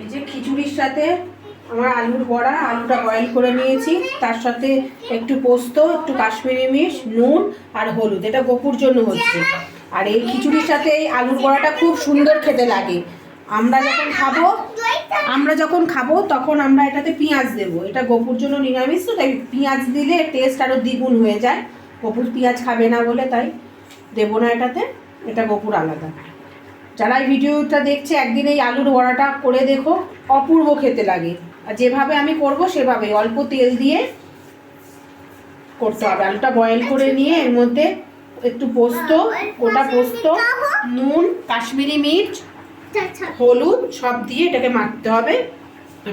এই যে খিচুড়ির সাথে আমার আলুর বড়া, আলুটা বয়েল করে নিয়েছি। তার সাথে একটু পোস্ত, একটু কাশ্মীরি মিশ, নুন আর হলুদ। এটা গোপুর জন্য হচ্ছে। আর এই খিচুড়ির সাথে এই আলুর বড়াটা খুব সুন্দর খেতে লাগে। আমরা যখন খাব, আমরা যখন খাব, তখন আমরা এটাতে পেঁয়াজ দেবো। এটা গোপুর জন্য নিরামিষ, তো তাই পেঁয়াজ দিলে টেস্ট আরও দ্বিগুণ হয়ে যায়। গোপুর পেঁয়াজ খাবে না বলে তাই দেবো না এটাতে। এটা গোপুর আলাদা। যারা এই ভিডিওটা দেখছে, একদিন এই আলুর বড়াটা করে দেখো, অপূর্ব খেতে লাগে। আর যেভাবে আমি করব সেভাবে অল্প তেল দিয়ে করতে হবে। আলুটা বয়েল করে নিয়ে এর মধ্যে একটু পোস্ত, গোটা পোস্ত, নুন, কাশ্মীরি মির্চ, হলুদ সব দিয়ে এটাকে মাখতে হবে।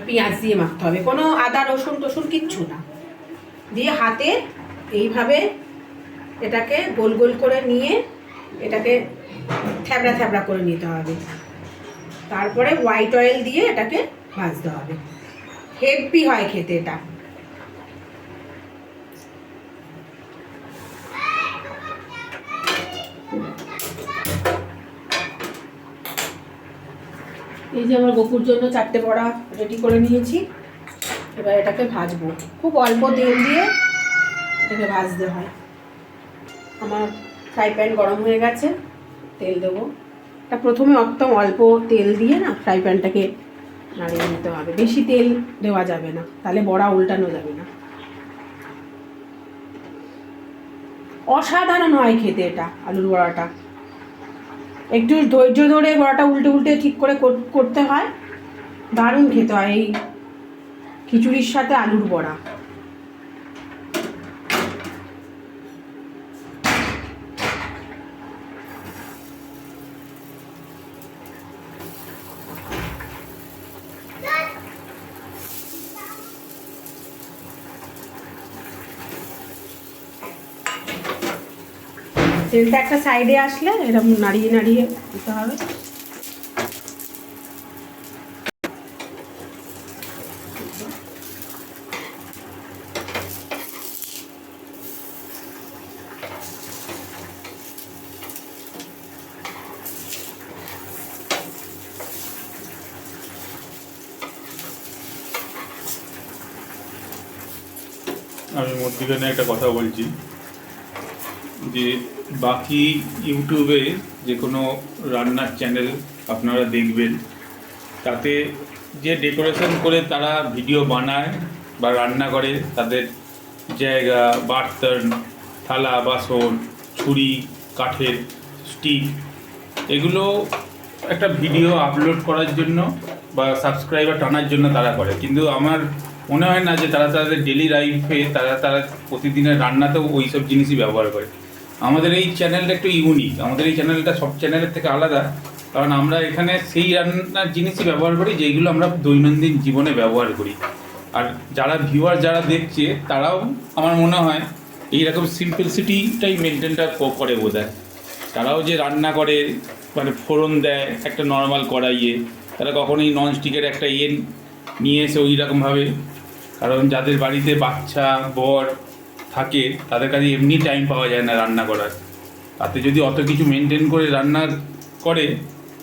পেঁয়াজ দিয়ে মাখতে হবে। কোনো আদা, রসুন টসুন কিচ্ছু না। দিয়ে হাতে এইভাবে এটাকে গোল গোল করে নিয়ে এটাকে থ্যাবড়া থ্যাবড়া করে নিতে হবে। তারপরে হোয়াইট অয়েল দিয়ে এটাকে ভাজতে হবে। হেভি হয় খেতে এটা। এই যে আমার গোপুর জন্য চারটে বড়া রেডি করে নিয়েছি। এবার এটাকে ভাজবো। খুব অল্প তেল দিয়ে এটাকে ভাজতে হয়। আমার ফ্রাই প্যান গরম হয়ে গেছে। তেল দেবো। তা প্রথমে একদম অল্প তেল দিয়ে না ফ্রাই প্যানটাকে নাড়িয়ে নিতে হবে। বেশি তেল দেওয়া যাবে না, তাহলে বড়া উল্টানো যাবে না। অসাধারণ হয় খেতে এটা, আলুর বড়াটা। একটু ধৈর্য ধরে বড়াটা উল্টে উল্টে ঠিক করে করতে হয়। দারুণ খেতে হয় এই খিচুড়ির সাথে আলুর বড়া। তেলটা একটা সাইডে আসলে এরকম নাড়িয়ে নাড়িয়ে দিতে হবে। আমি মধ্যিখানে একটা কথা বলছি। যে বাকি ইউটিউবে যে কোনো রান্নার চ্যানেল আপনারা দেখবেন, তাতে যে ডেকোরেশন করে তারা ভিডিও বানায় বা রান্না করে, তাদের জায়গা, বার্তন, থালা, বাসন, ছুরি, কাঠের স্টিক, এগুলো একটা ভিডিও আপলোড করার জন্য বা সাবস্ক্রাইবার টানার জন্য তারা করে। কিন্তু আমার মনে হয় না যে তারা তাদের ডেলি লাইফে তারা তারা প্রতিদিনের রান্নাতেও ওই সব জিনিসই ব্যবহার করে। আমাদের এই চ্যানেলটা একটু ইউনিক আমাদের এই চ্যানেলটা সব চ্যানেলের থেকে আলাদা। কারণ আমরা এখানে সেই রান্নার জিনিসই ব্যবহার করি যেগুলো আমরা দৈনন্দিন জীবনে ব্যবহার করি। আর যারা ভিউয়ার যারা দেখছে, তারাও আমার মনে হয় এইরকম সিম্পলসিটিটাই মেনটেনটা করে বোধ হয় তারাও যে রান্না করে মানে ফোড়ন দেয়, একটা নর্মাল কড়াইয়ে, তারা কখনোই ননস্টিকের একটা ইয়ে নিয়ে এসে ওই রকমভাবে কারণ যাদের বাড়িতে বাচ্চা, বর থাকে তাদের কাছে এমনি টাইম পাওয়া যায় না রান্না করার। তাতে যদি অত কিছু মেনটেন করে রান্না করে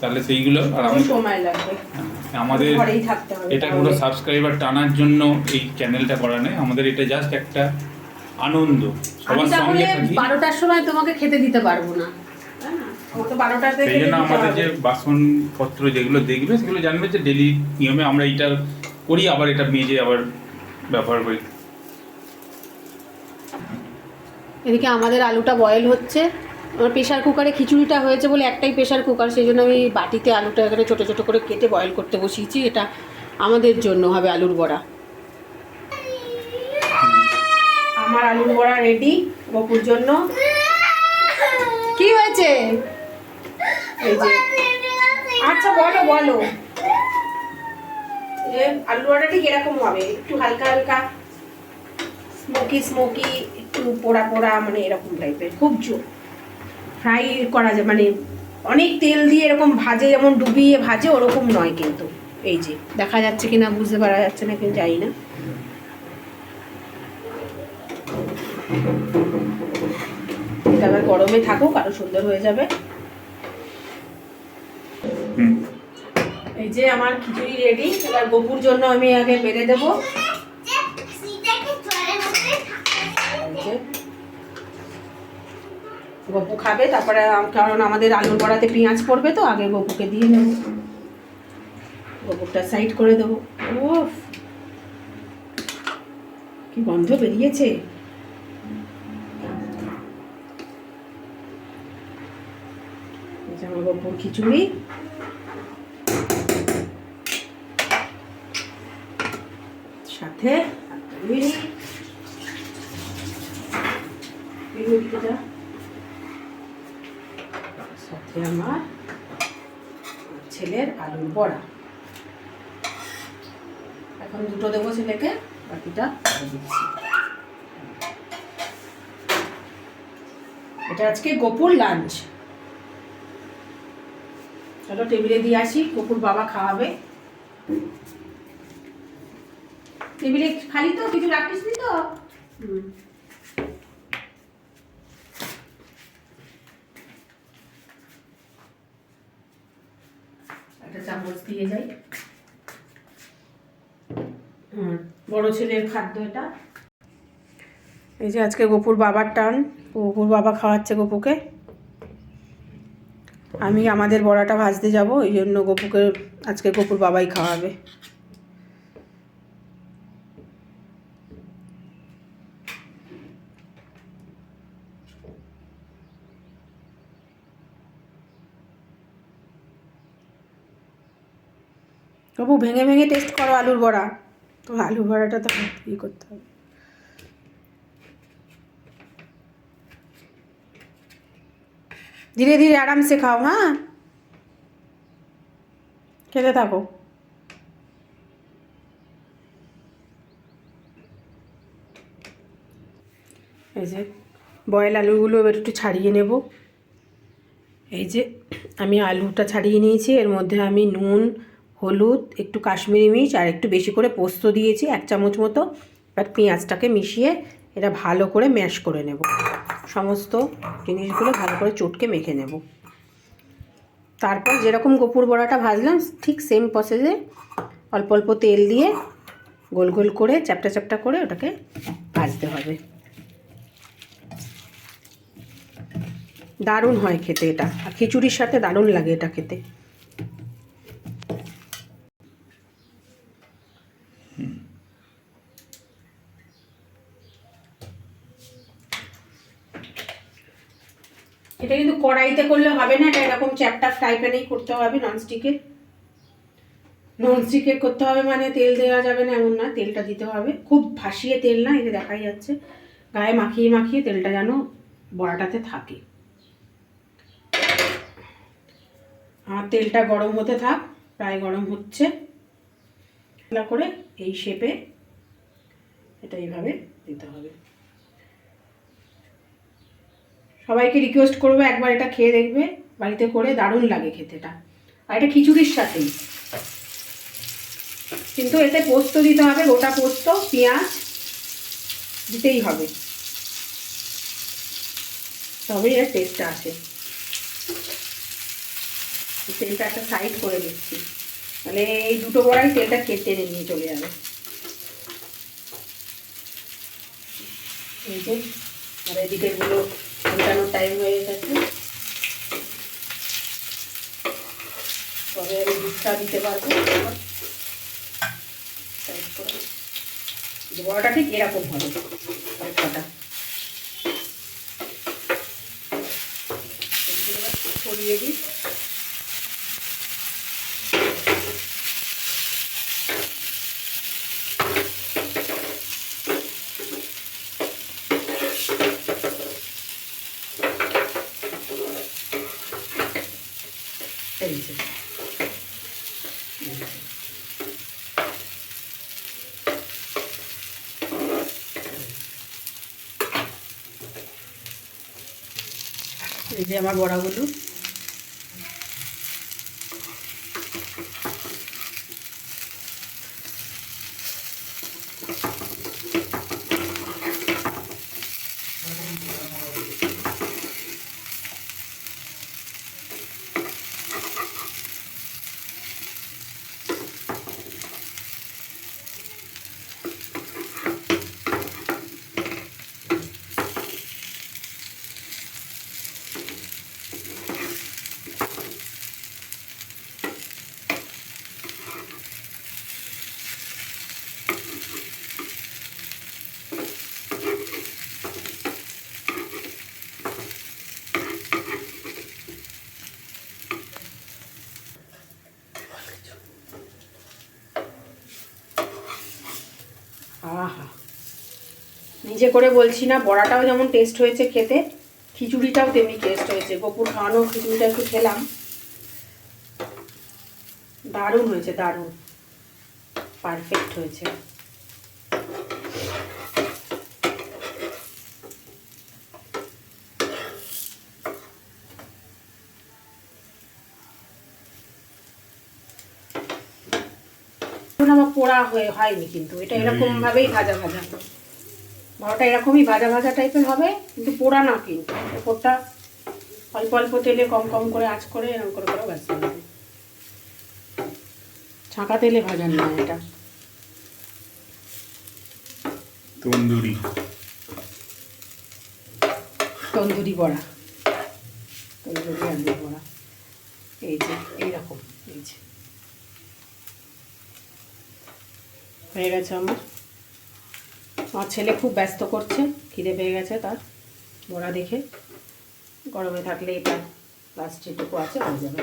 তাহলে সেইগুলো আর আমি সময় লাগবে। আমাদের থাকতে হবে এটা কোনো সাবস্ক্রাইবার টানার জন্য এই চ্যানেলটা করা নেই আমাদের এটা জাস্ট একটা আনন্দ। সবার সঙ্গে থাকি। বারোটার সময় তোমাকে খেতে দিতে পারব না। হ্যাঁ, সেই জন্য আমাদের যে বাসনপত্র যেগুলো দেখবে সেগুলো জানবে যে ডেলি নিয়মে আমরা এটা করি আবার এটা মেজে আবার ব্যবহার করি। এদিকে আমাদের আলুটা বয়েল হচ্ছে। আমার প্রেশার কুকারে খিচুড়িটা হয়েছে বলে একটাই প্রেশার কুকার সেই জন্য আমি বাটিতে আলুটা এখানে ছোটো ছোটো করে কেটে বয়েল করতে বসিয়েছি। এটা আমাদের জন্য হবে আলুর বড়া। আমার আলুর বড়া রেডি বপুর জন্য। কি হয়েছে? এই যে। আচ্ছা বলো বলো। এ, আলু বড়া ঠিক এরকম হবে একটু হালকা হালকা। স্মোকি স্মোকি পোড়া পোড়া মানে এরকম টাইপের খুব জোর ফ্রাই করা যায় মানে অনেক তেল দিয়ে এরকম ভাজে যেমন ডুবিয়ে ভাজে ওরকম নয় কিন্তু। এই যে দেখা যাচ্ছে কিনা বুঝতে পারা যাচ্ছে না কিন্তু জানি না। আবার গরমে থাকুক আরও সুন্দর হয়ে যাবে। এই যে আমার খিচুড়ি রেডি এবার গপুর জন্য আমি আগে বেড়ে দেবো এই যে। গপু খাবে, তারপরে কারণ আমাদের আলুর বড়াতে পেঁয়াজ পড়বে তো, আগে গপুকে দিয়ে দেবো গপুরটা সাইড করে দেবো। ও কি গন্ধ বেরিয়েছে। আমার গপুর খিচুড়ি। সাথে একটা সাথে আমার ছেলের আলুর বড়া। এখন দুটো দেবো ছেলেকে, বাকিটা এটা আজকে গোপুর লাঞ্চ চলো টেবিলে দিয়ে আসি, গোপুর বাবা খাওয়াবে। টেবিলে খালি তো কিছু রাখিস তো? হুম। একটা চামচ দিয়ে যাই। হুম, বড় ছেলের খাদ্য এটা। এই যে আজকে গোপুর বাবার টান গোপুর বাবা খাওয়াচ্ছে গোপুকে। আমি আমাদের বড়াটা ভাজতে যাব এই জন্য গোপুকে আজকে গোপুর বাবাই খাওয়াবে। বাবু ভেঙে ভেঙে টেস্ট করো আলুর বড়া। তো আলুর বড়াটা তো ই করতে হবে। ধীরে ধীরে আরামসে খাও হ্যাঁ? খেতে থাকো। এই যে বয়েল আলুগুলো এবার একটু ছাড়িয়ে নেব। এই যে আমি আলুটা ছাড়িয়ে নিয়েছি, এর মধ্যে আমি নুন হলুদ, একটু কাশ্মীরি মির্চ আর একটু বেশি করে পোস্ত দিয়েছি, এক চামচ মতো। এবার পেঁয়াজটাকে মিশিয়ে এটা ভালো করে ম্যাশ করে নেব। সমস্ত জিনিসগুলো ভালো করে চটকে মেখে নেব। তারপর যেরকম গোপুর বড়াটা ভাজলাম, ঠিক সেম প্রসেসে অল্প অল্প তেল দিয়ে গোল গোল করে, চ্যাপটা চ্যাপটা করে ওটাকে ভাজতে হবে। দারুণ হয় খেতে এটা। আর খিচুড়ির সাথে দারুণ লাগে এটা খেতে। এটা কিন্তু কড়াইতে করলে হবে না, এটা এরকম চ্যাপটা ফ্রাই প্যানেই করতে হবে ননস্টিকে ননস্টিকে করতে হবে মানে তেল দেওয়া যাবে না, এমন না, তেলটা দিতে হবে। খুব ভাসিয়ে তেল না যে দেখাই যাচ্ছে। গায়ে মাখিয়ে মাখিয়ে তেলটা যেন বড়াটাতে থাকে। আর তেলটা গরম হতে থাক, প্রায় গরম হচ্ছে। করে এই শেপে এটা এইভাবে দিতে হবে। সবাইকে রিকোয়েস্ট করব, একবার এটা খেয়ে দেখবে। বাড়িতে করে দারুণ লাগে খেতে এটা আর এটা খিচুড়ির সাথেই কিন্তু এতে পোস্ত দিতে হবে, গোটা পোস্ত, পেঁয়াজ, দিতেই হবে। তবেই এর টেস্টটা আসে। তেলটা একটা সাইড করে দিচ্ছি। মানে এই দুটো বড়াই তেলটা কেটে নিয়ে চলে যাবে। এই যে, আর এদিকেরগুলো উল্টানোর টাইম হয়ে গেছে। তবে আমি দুধটা দিতে পারব। বড়াটা ঠিক এরকম হবে কটা ছড়িয়ে দিই এই যে এই যে আমার বড়াগুলো। নিজে করে বলছি না বড়াটাও যেমন টেস্ট হয়েছে খেতে খিচুড়িটাও তেমনি টেস্ট হয়েছে। গোপুর খাওয়ানো খিচুড়িটা একটু খেলাম। দারুণ হয়েছে দারুণ। পারফেক্ট হয়েছে। এখন আমার পোড়া হয়ে হয়নি কিন্তু এটা এরকম ভাবেই ভাজা ভাজা। বড়টা এরকমই ভাজা ভাজা টাইপের হবে কিন্তু পোড়া না কিন্তু। ওপরটা অল্প অল্প তেলে কম কম করে আঁচ করে এরকম করে করে ভাজতে হবে ছাঁকা তেলে ভাজার না এটা। তন্দুরি। তন্দুরি বড়া। তন্দুরি আলু বড়া। এই যে এইরকম এই যে। হয়ে গেছে আমার। আমার ছেলে খুব ব্যস্ত করছে, খিদে পেয়ে গেছে তার, বড়া দেখে। গরমে থাকলে এটা লাস্ট যেটুকু আছে, হয়ে যাবে।